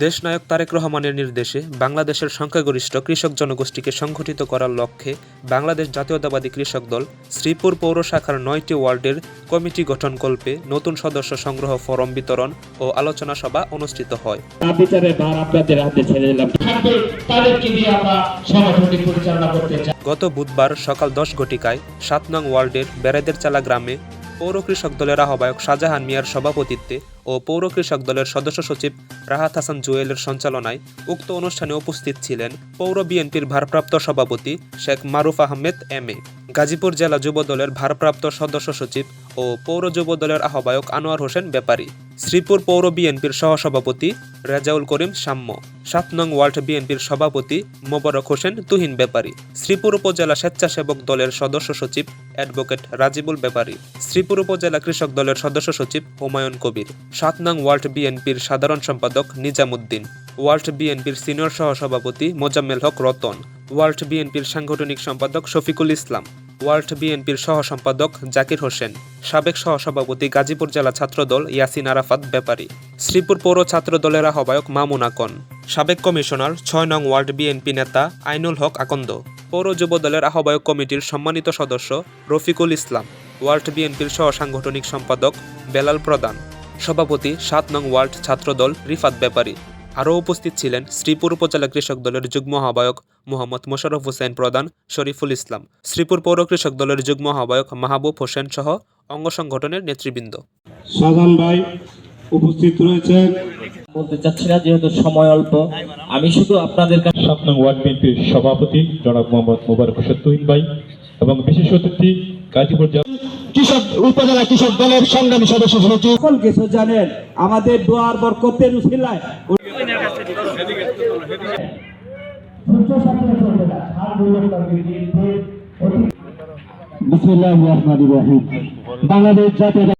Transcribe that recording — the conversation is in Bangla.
দেশনায়ক তারেক রহমানের নির্দেশে বাংলাদেশের সংখ্যাগরিষ্ঠ কৃষক জনগোষ্ঠীকে সংগঠিত করার লক্ষ্যে বাংলাদেশ জাতীয়তাবাদী কৃষক দল শ্রীপুর পৌর শাখার নয়টি ওয়ার্ডের কমিটি গঠনকল্পে নতুন সদস্য সংগ্রহ ফরম বিতরণ ও আলোচনা সভা অনুষ্ঠিত হয়। গত বুধবার সকাল দশ ঘটিকায় সাত নং ওয়ার্ডের বেড়াদের চালা গ্রামে পৌর কৃষক দলের আহ্বায়ক শাহজাহান মিয়ার সভাপতিত্বে ও পৌর কৃষক দলের সদস্য সচিব রাহাত হাসান জুয়েলের সঞ্চালনায় উক্ত অনুষ্ঠানে উপস্থিত ছিলেন পৌর বিএনপির ভারপ্রাপ্ত সভাপতি শেখ মারুফ আহমেদ এম এ, গাজীপুর জেলা যুব দলের ভারপ্রাপ্ত সদস্য সচিব ও পৌর যুব দলের আহ্বায়ক আনোয়ার হোসেন ব্যাপারী। শ্রীপুর পৌর বিএনপির সহসভাপতি রেজাউল করিম সাম্য। সাত নং ওয়ার্ল্ড বিএনপির সভাপতি মোবারক হোসেন তুহিন ব্যাপারী। শ্রীপুর উপজেলা স্বেচ্ছাসেবক দলের সদস্য সচিব অ্যাডভোকেট রাজিবুল ব্যাপারী। শ্রীপুর উপজেলা কৃষক দলের সদস্য সচিব হুমায়ুন কবির। সাত নং ওয়ার্ল্ড বিএনপির সাধারণ সম্পাদক নিজামুদ্দিন। ওয়ার্ল্ড বিএনপির সিনিয়র সহসভাপতি মোজাম্মেল হক রতন। ওয়ার্ল্ড বিএনপির সাংগঠনিক সম্পাদক শফিকুল ইসলাম। ওয়ার্ড বিএনপির সহ সম্পাদক জাকির হোসেন, সাবেক সহসভাপতি গাজীপুর জেলা ছাত্রদল ইয়াসিন আরাফাত ব্যাপারী, শ্রীপুর পৌর ছাত্রদলের আহ্বায়ক মামুন আকন, সাবেক কমিশনার ছয় নং ওয়ার্ড বিএনপি নেতা আইনুল হক আকন্দ, পৌর যুব দলের আহ্বায়ক কমিটির সম্মানিত সদস্য রফিকুল ইসলাম, ওয়ার্ল্ড বিএনপির সহ সাংগঠনিক সম্পাদক বেলাল প্রধান, সভাপতি সাত নং ওয়ার্ড ছাত্রদল রিফাত ব্যাপারী। আরও উপস্থিত ছিলেন শ্রীপুর উপজেলা কৃষক দলের যুগ্ম আহ্বায়ক মোহাম্মদ মোশারফ হোসেন প্রধান শরীফুল ইসলাম। শ্রীপুর পৌর কৃষক দলের যুগ্ম আহ্বায়ক মাহবুব হোসেন সহ অঙ্গ সংগঠনের নেতৃবৃন্দ। সাজান ভাই উপস্থিত রয়েছেন। বলতে চাচ্ছি না যেহেতু সময় অল্প আমি শুধু আপনাদের কাছে সাত নং ওয়ার্ড বিএনপির সভাপতি জনাব মোহাম্মদ মোবারক হোসেন তুহিন ভাই এবং বিশেষ অতিথি গাজীপুর কৃষক উপজেলা কৃষক দলের সংগ্রামী সদস্য সচিব সকল কিছু জানেন আমাদের দোয়ার বরকতের উসিলায় বিসমিল্লাহির রহমানির রহিম। বাংলাদেশ জাতীয়